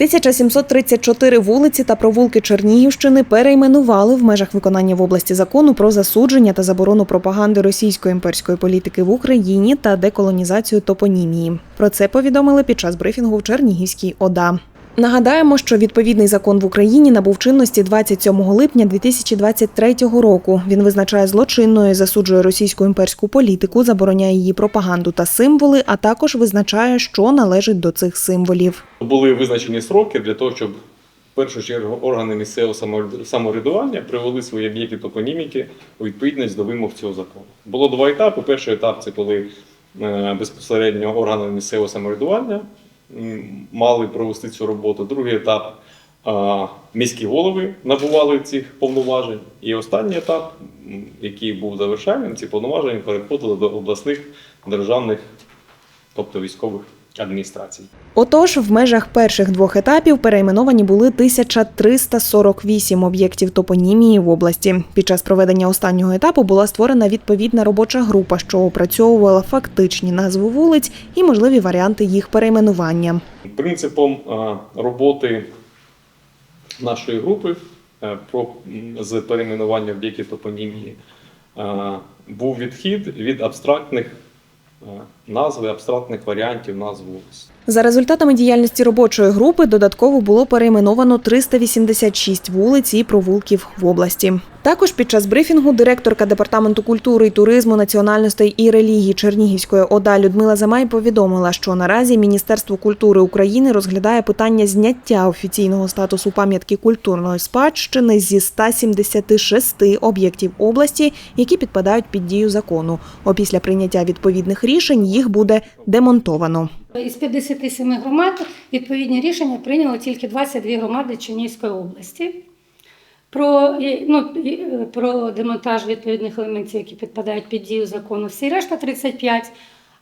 1734 вулиці та провулки Чернігівщини перейменували в межах виконання в області закону про засудження та заборону пропаганди російської імперської політики в Україні та деколонізацію топонімії. Про це повідомили під час брифінгу в Чернігівській ОДА. Нагадаємо, що відповідний закон в Україні набув чинності 27 липня 2023 року. Він визначає злочинною, засуджує російську імперську політику, забороняє її пропаганду та символи, а також визначає, що належить до цих символів. Були визначені сроки для того, щоб в першу чергу органи місцевого самовряд- самоврядування привели свої об'єкти топоніміки у відповідність до вимог цього закону. Було два етапи. Перший етап це коли е, безпосередньо органи місцевого самоврядування мали провести цю роботу. Другий етап міські голови набували цих повноважень. І останній етап, який був завершальним, ці повноваження переходили до обласних державних, тобто військових адміністрацій. Отож, в межах перших двох етапів перейменовані були 1348 об'єктів топонімії в області. Під час проведення останнього етапу була створена відповідна робоча група, що опрацьовувала фактичні назви вулиць і можливі варіанти їх перейменування. Принципом е, роботи нашої групи е, про, з перейменування об'єктів топонімії е, був відхід від абстрактних назв, і абстрактних варіантів назв вулиць. За результатами діяльності робочої групи додатково було перейменовано 386 вулиць і провулків в області. Також під час брифінгу директорка департаменту культури і туризму, національностей і релігії Чернігівської ОДА Людмила Замай повідомила, що наразі Міністерство культури України розглядає питання зняття офіційного статусу пам'ятки культурної спадщини зі 176 об'єктів області, які підпадають під дію закону. Опісля прийняття відповідних рішень їх буде демонтовано. Із 57 громад відповідні рішення прийняло тільки 22 громади Чернігівської області. Про, ну, е, про демонтаж відповідних елементів, які підпадають під дію закону, всі решта 35,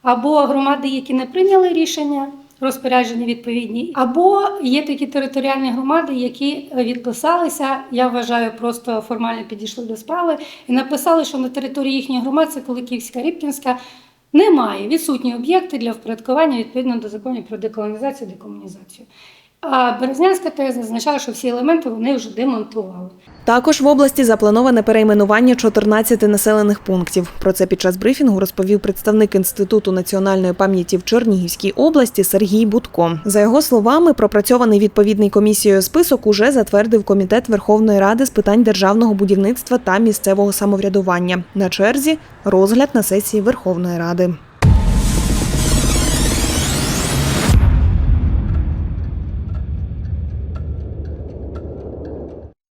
або громади, які не прийняли рішення, розпорядження відповідні, або є такі територіальні громади, які відписалися, я вважаю, просто формально підійшли до справи і написали, що на території їхньої громади, це Куликівська, Рибкінська, немає відсутні об'єкти для впорядкування відповідно до законів про деколонізацію декомунізацію. А Березнянська ТЕС зазначала, що всі елементи вони вже демонтували. Також в області заплановане перейменування 14 населених пунктів. Про це під час брифінгу розповів представник Інституту національної пам'яті в Чернігівській області Сергій Будко. За його словами, пропрацьований відповідний комісією список уже затвердив комітет Верховної Ради з питань державного будівництва та місцевого самоврядування. На черзі розгляд на сесії Верховної Ради.